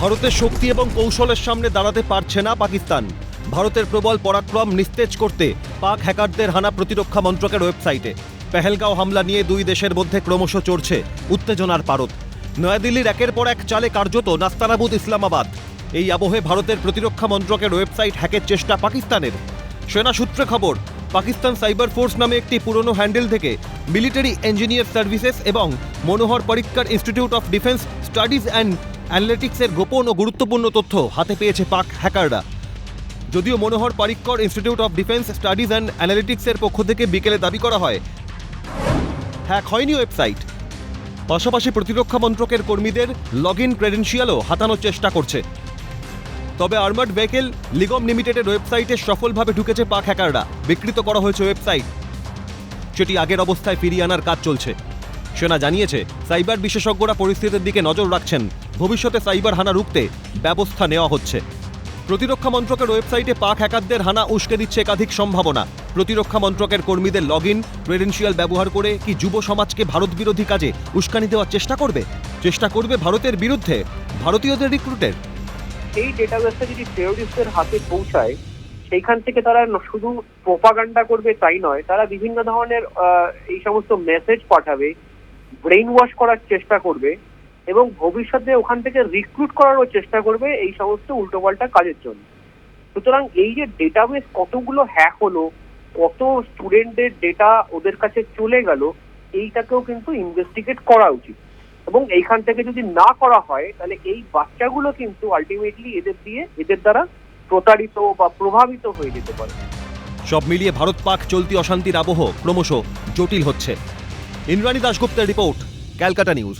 ভারতের শক্তি এবং কৌশলের সামনে দাঁড়াতে পারছে না পাকিস্তান। ভারতের প্রবল পরাক্রম নিস্তেজ করতে পাক হ্যাকারদের হানা প্রতিরক্ষা মন্ত্রকের ওয়েবসাইটে। পেহেলগাঁও হামলা নিয়ে দুই দেশের মধ্যে ক্রমশ চড়ছে উত্তেজনার পারত নয়াদিল্লির একের পর এক চালে কার্যত নাস্তানাবুদ ইসলামাবাদ। এই আবহে ভারতের প্রতিরক্ষা মন্ত্রকের ওয়েবসাইট হ্যাকের চেষ্টা পাকিস্তানের। সেনা সূত্রে খবর, পাকিস্তান সাইবার ফোর্স নামে একটি পুরনো হ্যান্ডেল থেকে মিলিটারি ইঞ্জিনিয়ার সার্ভিসেস এবং Manohar Parrikar institute of defence studies and অ্যানালিটিক্সের গোপন ও গুরুত্বপূর্ণ তথ্য হাতে পেয়েছে পাক হ্যাকাররা। যদিও Manohar Parrikar institute of defence studies and অ্যানালিটিক্সের পক্ষ থেকে বিকেলে দাবি করা হয়, হ্যাক হয়নি ওয়েবসাইট। পাশাপাশি প্রতিরক্ষা মন্ত্রকের কর্মীদের লগ ইন ক্রেডেন্সিয়ালও হাতানোর চেষ্টা করছে। তবে আর্মার্ড ভেহিকেল লিগম লিমিটেডের ওয়েবসাইটে সফলভাবে ঢুকেছে পাক হ্যাকাররা, বিকৃত করা হয়েছে ওয়েবসাইট। সেটি আগের অবস্থায় ফিরিয়ে আনার কাজ চলছে। সেনা জানিয়েছে, সাইবার বিশেষজ্ঞরা পরিস্থিতির দিকে নজর রাখছেন। ভবিষ্যতে সাইবার হানা রুখতে ব্যবস্থা নেওয়া হচ্ছে। প্রতিরক্ষা মন্ত্রকের ওয়েবসাইটে পাক হ্যাকারদের হানা উস্কে দিচ্ছে একাধিক সম্ভাবনা। প্রতিরক্ষা মন্ত্রকের কর্মীদের লগ ইন ক্রেডেন্সিয়াল ব্যবহার করে কি যুব সমাজকে ভারত বিরোধী কাজে উস্কানি দেওয়ার চেষ্টা করবে? চেষ্টা করবে ভারতের বিরুদ্ধে? ভারতীয়দের রিক্রুটের? এই ডেটাবেসটা যদি টেরোরিস্টদের হাতে পৌঁছায়, সেইখান থেকে তারা শুধু প্রোপাগান্ডা করবে তাই নয়, তারা বিভিন্ন ধরনের এই সমস্ত মেসেজ পাঠাবে ব্রেইন ওয়াশ করার চেষ্টা করবে এবং ভবিষ্যতে ওখান থেকে রিক্রুট করারও চেষ্টা করবে এই সমস্ত উল্টোপাল্টা কাজের জন্য। সুতরাং এই যে ডেটাবেস কতগুলো হ্যাক হলো, কত স্টুডেন্টদের ডেটা ওদের কাছে চলে গেল, এইটাকেও কিন্তু ইনভেস্টিগেট করা উচিত। এবং এইখান থেকে যদি না করা হয়, তাহলে এই বাচ্চাগুলো কিন্তু আলটিমেটলি এদের দিয়ে এদের দ্বারা প্রতারিত বা প্রভাবিত হয়ে যেতে পারে। সব মিলিয়ে ভারত পাক চলতি অশান্তির আবহ ক্রমশ জটিল হচ্ছে। ইন্দ্রাণী দাশগুপ্তের রিপোর্ট ক্যালকাটা নিউজ